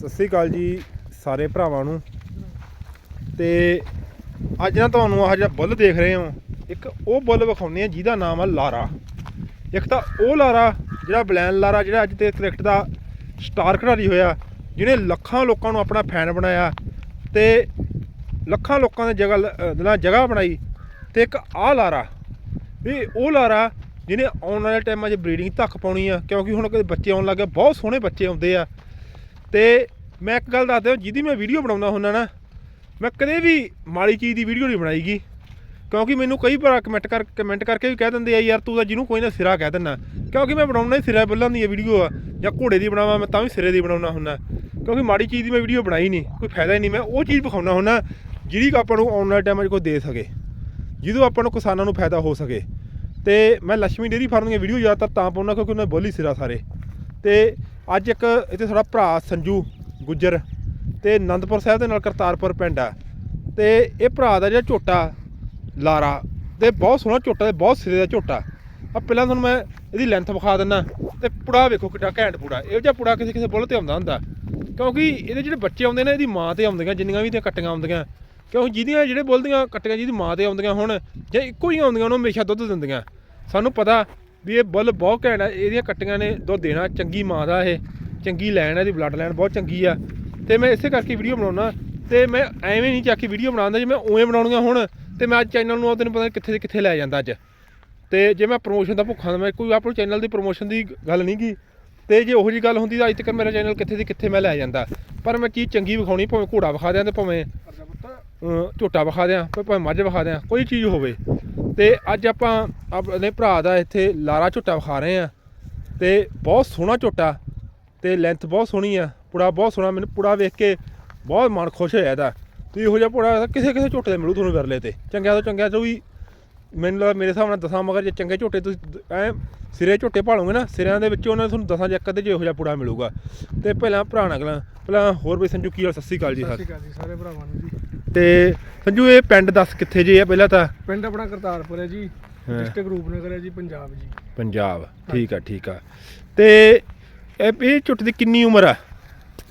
ਸਤਿ ਸ੍ਰੀ ਅਕਾਲ ਜੀ ਸਾਰੇ ਭਰਾਵਾਂ ਨੂੰ। ਤੇ ਅੱਜ ਨਾ ਤੁਹਾਨੂੰ ਆਹ ਜਿਹੜਾ ਬੁੱਲ ਦੇਖ ਰਹੇ ਹੋ। ਇੱਕ ਉਹ ਬੁੱਲ ਵਿਖਾਉਂਦੇ ਆ ਜਿਹਦਾ ਨਾਮ ਆ ਲਾਰਾ। ਇੱਕ ਤਾਂ ਉਹ ਲਾਰਾ ਜਿਹੜਾ ਬਲੈਨ ਲਾਰਾ ਜਿਹੜਾ ਅੱਜ ਤੇ ਕ੍ਰਿਕਟ ਦਾ ਸਟਾਰ ਖਿਡਾਰੀ ਹੋਇਆ, ਜਿਹਨੇ ਲੱਖਾਂ ਲੋਕਾਂ ਨੂੰ ਆਪਣਾ ਫੈਨ ਬਣਾਇਆ ਤੇ ਲੱਖਾਂ ਲੋਕਾਂ ਦੇ ਜਗ੍ਹਾ ਲ- ਦਿਲਾਂ ਜਗ੍ਹਾ ਬਣਾਈ ਤੇ ਇੱਕ ਆਹ ਲਾਰਾ। ਵੀ ਉਹ ਲਾਰਾ ਜਿਹਨੇ ਆਉਣ ਵਾਲੇ ਟਾਈਮਾਂ 'ਚ ਬਰੀਡਿੰਗ ਧੱਕ ਪਾਉਣੀ ਆ, ਕਿਉਂਕਿ ਹੁਣ ਕਦੇ ਬੱਚੇ ਆਉਣ ਲੱਗੇ ਬਹੁਤ ਸੋਹਣੇ ਬੱਚੇ ਆਉਂਦੇ ਆ। ਤੇ ਮੈਂ ਇੱਕ ਗੱਲ ਦੱਸਦਾ, ਜਿਹਦੀ ਮੈਂ ਵੀਡੀਓ ਬਣਾਉਂਦਾ ਹੁੰਦਾ ਨਾ, ਮੈਂ ਕਦੇ ਵੀ ਮਾੜੀ ਚੀਜ਼ ਦੀ ਵੀਡੀਓ ਨਹੀਂ ਬਣਾਈਗੀ। ਕਿਉਂਕਿ ਮੈਨੂੰ ਕਈ ਵਾਰ ਕਮੈਂਟ ਕਰ ਕਮੈਂਟ ਕਰਕੇ ਵੀ ਕਹਿ ਦਿੰਦੇ ਆ, ਯਾਰ ਤੂੰ ਤਾਂ ਜਿਹਨੂੰ ਕੋਈ ਨਾ ਸਿਰਾ ਕਹਿ ਦਿੰਦਾ। ਕਿਉਂਕਿ ਮੈਂ ਬਣਾਉਣਾ ਹੀ ਸਿਰਾ ਬੁੱਲਾਂ ਦੀ ਵੀਡੀਓ ਆ, ਜਾਂ ਘੋੜੇ ਦੀ ਬਣਾਵਾਂ, ਮੈਂ ਤਾਂ ਵੀ ਸਿਰੇ ਦੀ ਬਣਾਉਣਾ ਹੁੰਦਾ। ਕਿਉਂਕਿ ਮਾੜੀ ਚੀਜ਼ ਦੀ ਮੈਂ ਵੀਡੀਓ ਬਣਾਈ ਨਹੀਂ, ਕੋਈ ਫਾਇਦਾ ਹੀ ਨਹੀਂ। ਮੈਂ ਉਹ ਚੀਜ਼ ਵਿਖਾਉਣਾ ਹੁੰਦਾ, ਜਿਹੜੀ ਆਪਾਂ ਨੂੰ ਆਉਣ ਵਾਲੇ ਟਾਈਮਾਂ 'ਚ ਕੋਈ ਦੇ ਸਕੇ, ਜਿਹਦੋਂ ਆਪਾਂ ਨੂੰ ਕਿਸਾਨਾਂ ਨੂੰ ਫਾਇਦਾ ਹੋ ਸਕੇ। ਤੇ ਮੈਂ ਲక్ష్ਮੀ ਡੇਰੀ ਫਾਰਮ ਦੀਆਂ ਵੀਡੀਓ ਜ਼ਿਆਦਾਤਰ ਤਾਂ ਪਾਉਣਾ ਕਿਉਂਕਿ ਉਹਨਾਂ ਬੋਲੀ ਸਿਰਾ ਸਾਰੇ। ਤੇ ਅੱਜ ਇੱਕ, ਇੱਥੇ ਸਾਡਾ ਭਰਾ ਸੰਜੂ ਗੁੱਜਰ ਤੇ ਆਨੰਦਪੁਰ ਸਾਹਿਬ ਦੇ ਨਾਲ ਕਰਤਾਰਪੁਰ ਪਿੰਡ ਆ। ਤੇ ਇਹ ਭਰਾ ਦਾ ਜਿਹੜਾ ਝੋਟਾ, ਲਾਰਾ, ਤੇ ਬਹੁਤ ਸੋਹਣਾ ਝੋਟਾ ਤੇ ਬਹੁਤ ਸਿਰੇ ਦਾ ਝੋਟਾ। ਆ ਪਹਿਲਾਂ ਤੁਹਾਨੂੰ ਮੈਂ ਇਹਦੀ ਲੈਂਥ ਵਿਖਾ ਦਿੰਦਾ ਤੇ ਪੁੜਾ ਵੇਖੋ ਕਿੱਡਾ ਘੈਂਟ ਪੁੜਾ। ਇਹੋ ਜਿਹਾ ਪੁੜਾ ਕਿਸੇ ਕਿਸੇ ਬੁੱਲ ਤੇ ਆਉਂਦਾ ਹੁੰਦਾ। ਕਿਉਂਕਿ ਇਹਦੇ ਜਿਹੜੇ ਬੱਚੇ ਆਉਂਦੇ ਨੇ, ਇਹਦੀ ਮਾਂ ਤੇ ਆਉਂਦੀਆਂ, ਜਿੰਨੀਆਂ ਵੀ ਤੇ ਕੱਟੀਆਂ ਆਉਂਦੀਆਂ। ਕਿਉਂਕਿ ਜਿਹਦੀਆਂ ਜਿਹੜੇ ਬੁੱਲ ਦੀਆਂ ਕੱਟੀਆਂ, ਜਿਹਦੀ ਮਾਂ ਤੇ ਆਉਂਦੀਆਂ ਹੁਣ, ਜੇ ਇੱਕੋ ਹੀ ਆਉਂਦੀਆਂ, ਉਹਨੂੰ ਹਮੇਸ਼ਾ ਦੁੱਧ ਦਿੰਦੀਆਂ। ਸਾਨੂੰ ਪਤਾ ਵੀ ਇਹ ਬੁੱਲ ਬਹੁਤ ਘੈਂਟ ਆ, ਇਹਦੀਆਂ ਕੱਟੀਆਂ ਨੇ ਦੁੱਧ ਦੇਣਾ, ਚੰਗੀ ਮਾਂ ਦਾ ਇਹ। ਚੰਗੀ ਲੈਣ ਹੈ ਇਹਦੀ ਬਲੱਡ ਲਾਈਨ ਬਹੁਤ ਚੰਗੀ ਆ। ਤੇ ਮੈਂ ਇਸੇ ਕਰਕੇ ਵੀਡੀਓ ਬਣਾਉਣਾ ਤੇ ਮੈਂ ਐਵੇਂ ਨਹੀਂ ਚੱਕ ਕੇ ਵੀਡੀਓ ਬਣਾਉਂਦਾ ਜੇ ਮੈਂ ਉਵੇਂ ਬਣਾਉਣੀਆਂ ਹੁਣ, ਤੇ ਮੈਂ ਅੱਜ ਚੈਨਲ ਨੂੰ ਤੈਨੂੰ ਪਤਾ ਕਿੱਥੇ ਦੇ ਕਿੱਥੇ ਲੈ ਜਾਂਦਾ ਅੱਜ। ਤੇ ਜੇ ਮੈਂ ਪ੍ਰੋਮੋਸ਼ਨ ਦਾ ਭੁੱਖਾ ਮੈਂ ਕੋਈ ਆਪਣੇ ਚੈਨਲ ਦੀ ਪ੍ਰੋਮੋਸ਼ਨ ਦੀ ਗੱਲ ਨਹੀਂ ਗੀ। ਤੇ ਜੇ ਉਹੋ ਜੀ ਗੱਲ ਹੁੰਦੀ ਤਾਂ ਅੱਜ ਤੱਕ ਮੇਰਾ ਚੈਨਲ ਕਿੱਥੇ ਦੀ ਕਿੱਥੇ ਮੈਂ ਲੈ ਜਾਂਦਾ। ਪਰ ਮੈਂ ਚੀਜ਼ ਚੰਗੀ ਵਿਖਾਉਣੀ, ਭਾਵੇਂ ਘੋੜਾ ਵਿਖਾ ਦਿਆਂ ਤੇ ਭਾਵੇਂ ਝੋਟਾ ਵਿਖਾ ਦਿਆਂ, ਭਾਵੇਂ ਮੱਝ ਵਿਖਾ ਦਿਆਂ, ਕੋਈ ਚੀਜ਼ ਹੋਵੇ। ਤੇ ਅੱਜ ਆਪਾਂ ਆਪਣੇ ਭਰਾ ਦਾ ਇੱਥੇ ਲਾਰਾ ਝੋਟਾ ਵਿਖਾ ਰਹੇ ਆ ਤੇ ਬਹੁਤ ਸੋਹਣਾ ਝੋਟਾ। ਤੇ ਲੈਂਥ ਬਹੁਤ ਸੋਹਣੀ ਆ ਪੁੜਾ ਬਹੁਤ ਸੋਹਣਾ ਮੈਨੂੰ ਪੁੜਾ ਵੇਖ ਕੇ ਬਹੁਤ ਮਨ ਖੁਸ਼ ਹੋਇਆ ਇਹਦਾ। ਤੇ ਇਹੋ ਜਿਹਾ ਪੁੜਾ ਕਿਸੇ ਕਿਸੇ ਝੋਟੇ ਦੇ ਮਿਲੂ ਤੁਹਾਨੂੰ ਵਿਰਲੇ ਤੇ। ਚੰਗਿਆ ਤੋਂ ਚੰਗਿਆ ਤੋਂ ਵੀ ਮੈਨੂੰ ਲੱਗਦਾ ਮੇਰੇ ਹਿਸਾਬ ਨਾਲ ਦਸਾਂ ਮਗਰ ਜੇ ਚੰਗੇ ਝੋਟੇ ਤੁਸੀਂ ਐ ਸਿਰੇ ਝੋਟੇ ਭਾਲੋਗੇ ਨਾ ਸਿਰਿਆਂ ਦੇ ਵਿੱਚ ਉਹਨਾਂ ਨੇ ਤੁਹਾਨੂੰ ਦਸਾਂ ਇੱਕ ਅੱਧੇ ਜੇ ਇਹੋ ਜਿਹਾ ਪੁੜਾ ਮਿਲੂਗਾ। ਤੇ ਪਹਿਲਾਂ ਭਰਾ ਨਾਲ ਗੱਲਾਂ ਪਹਿਲਾਂ ਹੋਰ ਬਈ ਸੰਜੂ ਕੀ ਹਾਲ ਸਤਿ ਸ੍ਰੀ ਅਕਾਲ ਜੀ ਸਤਿ ਸਰ। ਅਕਾਲ ਜੀ ਸਾਰੇ ਭਰਾਵਾਂ ਨੂੰ ਜੀ। ਤੇ ਸੰਜੂ ਇਹ ਪਿੰਡ ਦੱਸ ਕਿੱਥੇ ਜੇ ਆ ਪਹਿਲਾਂ ਤਾਂ? ਪਿੰਡ ਆਪਣਾ ਕਰਤਾਰਪੁਰ ਹੈ ਜੀ। ਡਿਸਟ੍ਰਿਕਟ ਰੂਪਨਗਰ ਹੈ ਜੀ ਪੰਜਾਬ ਜੀ। ਪੰਜਾਬ ਠੀਕ ਆ ਠੀਕ ਆ। ਤੇ ਇਹ ਇਹ ਝੋਟੇ ਦੀ ਕਿੰਨੀ ਉਮਰ ਆ?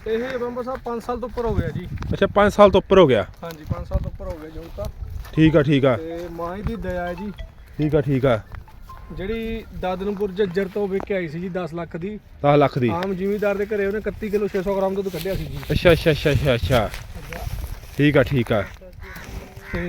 ਇਹ ਬੰਬਾ ਸਾਹਿਬ 5 ਸਾਲ ਤੋਂ ਉੱਪਰ ਹੋ ਗਿਆ ਜੀ। ਅੱਛਾ 5 ਸਾਲ ਤੋਂ ਉੱਪਰ ਹੋ ਗਿਆ। ਹਾਂਜੀ 5 ਸਾਲ ਤੋਂ ਉੱਪਰ ਹੋ ਗਿਆ ਜੋ ਤਾਂ। ਠੀਕ ਆ ਠੀਕ ਆ। ਤੇ ਮਾਂ ਦੀ ਦਇਆ ਹੈ ਜੀ। ਠੀਕ ਆ ਠੀਕ ਆ। ਜਿਹੜੀ ਦਾਦਨਪੁਰ ਜੱਜਰ ਤੋਂ ਵਿਕ ਕੇ ਆਈ ਸੀ ਜੀ 10 ਲੱਖ ਦੀ। 10 ਲੱਖ ਦੀ। ਆਮ ਜ਼ਿਮੀਦਾਰ ਦੇ ਘਰੇ ਉਹਨੇ 31 ਕਿਲੋ 600 ਗ੍ਰਾਮ ਦੁੱਧ ਕੱਢਿਆ ਸੀ ਜੀ। ਅੱਛਾ ਅੱਛਾ ਅੱਛਾ ਅੱਛਾ ਅੱਛਾ। ਠੀਕ ਆ ਠੀਕ ਆ। ਤੇ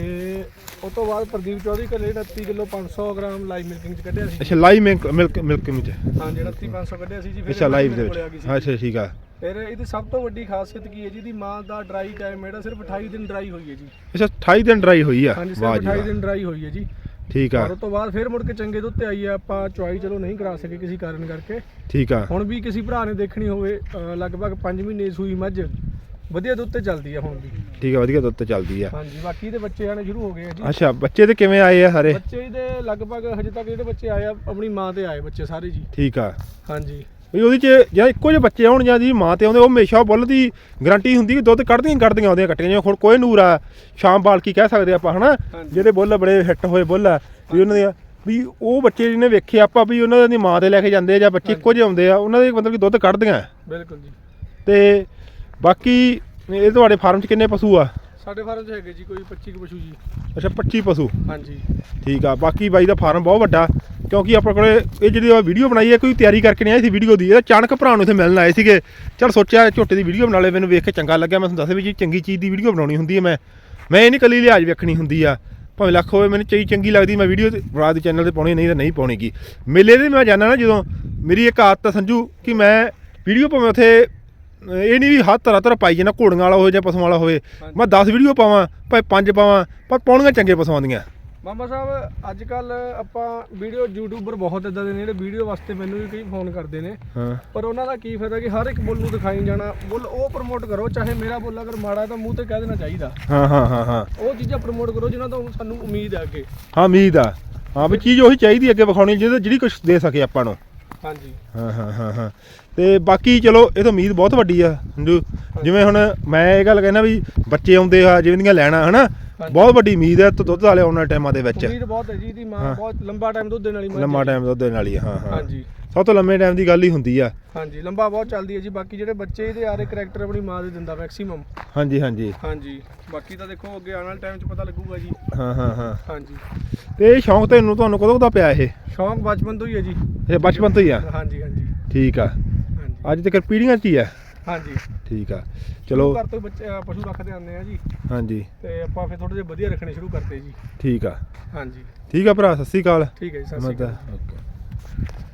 ਉਸ ਤੋਂ ਬਾਅਦ ਪ੍ਰਦੀਪ ਚੌਧਰੀ ਘਰੇ 29 ਕਿਲੋ 500 ਗ੍ਰਾਮ ਲਾਈਵ ਮਿਲਕਿੰਗ ਚ ਕੱਢਿਆ ਸੀ। ਅੱਛਾ ਲਾਈਵ ਮਿਲਕ ਮਿਲਕ ਵਿੱਚ? ਹਾਂ ਜਿਹੜਾ 500 ਕੱਢਿਆ ਸੀ ਜੀ ਅੱਛਾ ਲਾਈਵ ਦੇ ਵਿੱਚ। ਕੋਲੇ ਅੱਛਾ ਠੀਕ ਆ। ਫਿਰ ਇਹਦੀ ਸਭ ਤੋਂ ਵੱਡੀ ਖਾਸੀਅਤ ਕੀ ਹੈ ਜੀ? ਦੀ ਮਾਂ ਦਾ ਡਰਾਈ ਟਾਈਮ ਜਿਹੜਾ ਸਿਰਫ 28 ਦਿਨ ਡਰਾਈ ਹੋਈ ਹੈ ਜੀ। ਅੱਛਾ 28 ਦਿਨ ਡਰਾਈ ਹੋਈ ਆ? ਹਾਂਜੀ ਵਾਹ ਸਿਰਫ ਜੀ 28 ਵਾਹ। ਦਿਨ ਡਰਾਈ ਹੋਈ ਹੈ ਜੀ। ਠੀਕ ਆ। ਉਸ ਤੋਂ ਬਾਅਦ ਫਿਰ ਮੁੜ ਕੇ ਚੰਗੇ ਦੁੱਧ ਤੇ ਆਈ ਆ ਆਪਾਂ ਚੁਆਈ ਚਲੋ ਨਹੀਂ ਕਰਾ ਸਕੇ ਕਿਸੇ ਕਾਰਨ ਕਰਕੇ। ਠੀਕ ਆ। ਹੁਣ ਵੀ ਕਿਸੇ ਭਰਾ ਨੇ ਦੇਖਣੀ ਹੋਵੇ ਲਗਭਗ 5 ਮਹੀਨੇ ਸੂਈ ਮੱਝ। ਵਧੀਆ ਦੁੱਧ ਤੇ ਚੱਲਦੀ ਆ ਹੁਣ ਵੀ। ਠੀਕ ਆ ਵਧੀਆ ਦੁੱਧ ਤੇ ਚੱਲਦੀ ਆ। ਹਾਂਜੀ ਬਾਕੀ ਇਹਦੇ ਬੱਚੇ ਆਣੇ ਸ਼ੁਰੂ ਹੋ ਗਏ ਆ ਜੀ। ਅੱਛਾ ਬੱਚੇ ਤੇ ਕਿਵੇਂ ਆਏ ਆ ਸਾਰੇ? ਬੱਚੇ ਇਹਦੇ ਲਗਭਗ ਹਜੇ ਤੱਕ ਜਿਹੜੇ ਬੱਚੇ ਆਏ ਆ ਆਪਣੀ ਮਾਂ ਤੇ ਆਏ ਬੱਚੇ ਸਾਰੇ ਜੀ। ਠੀਕ ਆ। ਹਾਂਜੀ। ਵੀ ਉਹਦੇ ਚ ਜਾਂ ਇੱਕੋ ਜਿਹੇ ਬੱਚੇ ਆਉਣ ਜਾਂ ਦੀ ਮਾਂ ਤੇ ਆਉਂਦੇ ਉਹ ਹਮੇਸ਼ਾ ਬੁੱਲ ਦੀ ਗਾਰੰਟੀ ਹੁੰਦੀ ਕਿ ਦੁੱਧ ਕੱਢਦੀਆਂ ਹੀ ਕੱਢਦੀਆਂ ਆਉਂਦੀਆਂ ਕੱਟੀਆਂ। ਜਿਵੇਂ ਹੁਣ ਕੋਈ ਨੂਰ ਆ ਸ਼ਾਮ ਬਾਲ ਕੀ ਕਹਿ ਸਕਦੇ ਆਪਾਂ ਹਨਾ। ਜਿਹੜੇ ਬੁੱਲ ਬੜੇ ਹਿੱਟ ਹੋਏ ਬੁੱਲ ਆ ਵੀ ਉਹਨਾਂ ਦੀਆਂ ਵੀ ਉਹ ਬੱਚੇ ਜਿਹਨੇ ਵੇਖੇ ਆਪਾਂ ਵੀ ਉਹਨਾਂ ਦੀ ਮਾਂ ਤੇ ਲੈ ਕੇ ਜਾਂਦੇ ਆ ਜਾਂ ਬੱਚੇ ਇੱਕੋ ਜਿਹੇ ਆਉਂਦੇ ਆ ਉਹਨਾਂ ਦੇ ਮਤਲਬ ਕਿ ਦੁੱਧ ਕੱਢਦੀਆਂ। ਬਿਲਕੁਲ ਜੀ। ਤੇ ਬਾਕੀ ਇਹ ਤੁਹਾਡੇ ਫਾਰਮ 'ਚ ਕਿੰਨੇ ਪਸ਼ੂ ਆ? ਸਾਡੇ ਫਾਰਮ 'ਚ ਹੈਗੇ ਜੀ ਕੋਈ 25 ਕੁ ਪਸ਼ੂ ਜੀ। ਅੱਛਾ 25 ਪਸ਼ੂ। ਹਾਂਜੀ। ਠੀਕ ਆ ਬਾਕੀ ਬਾਈ ਦਾ ਫਾਰਮ ਬਹੁਤ ਵੱਡਾ ਕਿਉਂਕਿ ਆਪਣੇ ਕੋਲੇ ਇਹ ਜਿਹੜੀ ਆ ਵੀਡੀਓ ਬਣਾਈ ਹੈ ਕੋਈ ਤਿਆਰੀ ਕਰਕੇ ਨਹੀਂ ਆਈ ਸੀ ਵੀਡੀਓ ਦੀ। ਇਹ ਅਚਾਨਕ ਭਰਾ ਨੂੰ ਇੱਥੇ ਮਿਲਣ ਆਏ ਸੀਗੇ। ਚਲ ਸੋਚਿਆ ਝੋਟੇ ਦੀ ਵੀਡੀਓ ਬਣਾ ਲੈ ਮੈਨੂੰ ਵੇਖ ਕੇ ਚੰਗਾ ਲੱਗਿਆ। ਮੈਂ ਤੁਹਾਨੂੰ ਦੱਸਿਆ ਵੀ ਜੀ ਚੰਗੀ ਚੀਜ਼ ਦੀ ਵੀਡੀਓ ਬਣਾਉਣੀ ਹੁੰਦੀ ਹੈ ਮੈਂ। ਮੈਂ ਇਹ ਨਹੀਂ ਕੱਲੀ ਲਿਹਾਜ਼ ਵੇਖਣੀ ਹੁੰਦੀ ਆ। ਭਾਵੇਂ ਲੱਖ ਹੋਵੇ ਮੈਨੂੰ ਚਈ ਚੰਗੀ ਲੱਗਦੀ ਮੈਂ ਵੀਡੀਓ ਬਣਾ ਦੀ ਚੈਨਲ ਤੇ ਪਾਉਣੀ ਨਹੀਂ ਤਾਂ ਨਹੀਂ ਪਾਉਣੀਗੀ। ਮੇਲੇ ਦੇ ਮੈਂ ਜਾਣਾ ਨਾ ਜਦੋਂ ਮੇਰੀ ਇੱਕ ਆਦਤ ਆ ਸੰਜੂ ਕਿ ਮੈਂ ਵੀਡੀਓ ਭਾਵੇਂ ਉੱਥੇ ਇਹ ਨਹੀਂ ਵੀ ਹਰ ਤਰ੍ਹਾਂ ਤਰ੍ਹਾਂ ਪਾਈ ਜਾਣਾ ਘੋੜੀਆਂ ਵਾਲਾ ਹੋਵੇ ਜਾਂ ਪਸ਼ੂਆਂ ਵਾਲਾ ਹੋਵੇ। ਮੈਂ 10 ਵੀਡੀਓ ਪਾਵਾਂ ਭਾਵੇਂ 5 ਪਾਵਾਂ ਪਰ ਪਾਉਣੀਆਂ ਚੰਗੇ ਪਸ਼ੂਆਂ ਦੀਆਂ। ਮਾਮਾ ਸਾਹਿਬ ਅੱਜ ਕੱਲ ਆਪਾਂ ਵੀਡੀਓ ਯੂਟਿਊਬਰ ਬਹੁਤ ਇਦਾਂ ਦੇ ਨੇ ਜਿਹੜੇ ਵੀਡੀਓ ਵਾਸਤੇ ਮੈਨੂੰ ਵੀ ਕਈ ਫੋਨ ਕਰਦੇ ਨੇ। ਪਰ ਉਹਨਾਂ ਦਾ ਕੀ ਫਾਇਦਾ ਕਿ ਹਰ ਇੱਕ ਬੁੱਲ ਨੂੰ ਦਿਖਾਈ ਜਾਣਾ ਬੁੱਲ ਉਹ ਪ੍ਰਮੋਟ ਕਰੋ ਚਾਹੇ ਮੇਰਾ ਬੁੱਲ ਅਗਰ ਮਾੜਾ ਹੈ ਤਾਂ ਮੂੰਹ ਤੇ ਕਹਿ ਦੇਣਾ ਚਾਹੀਦਾ। ਹਾਂ ਹਾਂ ਹਾਂ ਹਾਂ। ਉਹ ਚੀਜ਼ਾਂ ਪ੍ਰਮੋਟ ਕਰੋ ਜਿਨ੍ਹਾਂ ਤੋਂ ਸਾਨੂੰ ਉਮੀਦ ਹੈ ਅੱਗੇ। ਹਾਂ ਉਮੀਦ ਆ। ਹਾਂ ਵੀ ਚੀਜ਼ ਉਹੀ ਚਾਹੀਦੀ ਅੱਗੇ ਵਿਖਾਉਣੀ ਜਿਹਦੇ ਜਿਹੜੀ ਕੁਝ ਦੇ ਸਕੇ ਆਪਾਂ ਨੂੰ। ਹਾਂਜੀ। ਹਾਂ ਹਾਂ ਹਾਂ ਹਾਂ। ਤੇ ਬਾਕੀ ਚਲੋ ਇਹ ਤਾਂ ਉਮੀਦ ਬਹੁਤ ਵੱਡੀ ਆ ਜਿਵੇਂ ਹੁਣ ਮੈਂ ਇਹ ਗੱਲ ਕਹਿਣਾ ਵੀ ਬੱਚੇ ਆਉਂਦੇ ਆ ਜਿਵੇਂ ਦੀਆਂ ਲੈਣਾ ਹਨਾ। ਬਹੁਤ ਵੱਡੀ ਉਮੀਦ ਹੈ ਦੁੱਧ ਵਾਲੇ ਆਉਣ ਵਾਲੇ ਟਾਈਮਾਂ ਦੇ ਵਿੱਚ। ਉਮੀਦ ਬਹੁਤ ਹੈ ਜੀ ਦੀ ਮਾਂ। ਬਹੁਤ ਲੰਬਾ ਟਾਈਮ ਦੁੱਧ ਦੇਣ ਵਾਲੀ ਲੰਮਾ ਹੈ। ਟਾਈਮ ਦੁੱਧ ਦੇਣ ਵਾਲੀ ਹਾਂ ਹਾਂ। ਹਾਂਜੀ। ਸਭ ਤੋਂ ਲੰਮੇ ਟਾਈਮ ਦੀ ਗੱਲ ਹੀ ਹੁੰਦੀ ਆ। ਹਾਂਜੀ ਲੰਬਾ ਬਹੁਤ ਚੱਲਦੀ ਹੈ ਜੀ ਬਾਕੀ ਜਿਹੜੇ ਬੱਚੇ ਇਹਦੇ ਆਰੇ ਕਰੈਕਟਰ ਆਪਣੀ ਮਾਂ ਦੇ ਦਿੰਦਾ ਮੈਕਸਿਮਮ ਹਾਂਜੀ ਹਾਂਜੀ। ਹਾਂਜੀ ਬਾਕੀ ਤਾਂ ਦੇਖੋ ਅੱਗੇ ਆਉਣ ਵਾਲੇ ਟਾਈਮ 'ਚ ਪਤਾ ਲੱਗੂਗਾ ਜੀ। ਹਾਂ ਹਾਂ ਹਾਂ। ਹਾਂਜੀ। ਤੇ ਇਹ ਸ਼ੌਂਕ ਤੈਨੂੰ ਤੁਹਾਨੂੰ ਕਦੋਂ ਦਾ ਪਿਆ ਇਹ? ਸ਼ੌਂਕ ਬਚਪਨ ਤੋਂ ਹੀ ਹੈ ਜੀ। ਇਹ ਬਚਪਨ ਤੋਂ ਹੀ ਆ? ਹਾਂਜੀ ਹਾਂਜੀ। ਠੀਕ ਆ। ਹਾਂਜੀ। ਅੱਜ ਤੱਕ ਪੀੜ੍ਹੀਆਂ 'ਚ ਹੀ ਆ? ਹਾਂਜੀ। ਠੀਕ ਆ। ਚਲੋ। ਘਰ ਤੋਂ ਬੱਚੇ ਪਸ਼ੂ ਰੱਖਦੇ ਆਉਂਦੇ ਆ ਜੀ। ਹਾਂਜੀ। ਤੇ ਆਪਾਂ ਫਿਰ ਥੋੜੇ ਜਿਹਾ ਵਧੀਆ ਰੱਖਣੇ ਸ਼ੁਰੂ ਕਰਤੇ ਜੀ। ਠੀਕ ਆ। ਹਾਂਜੀ। ਠੀਕ ਆ ਭਰਾ ਸਤਿ ਸ੍ਰੀ ਅਕਾਲ। ਠੀਕ ਹੈ ਜੀ ਸਤਿ ਸ਼੍ਰੀ ਅਕਾਲ। ਓਕੇ।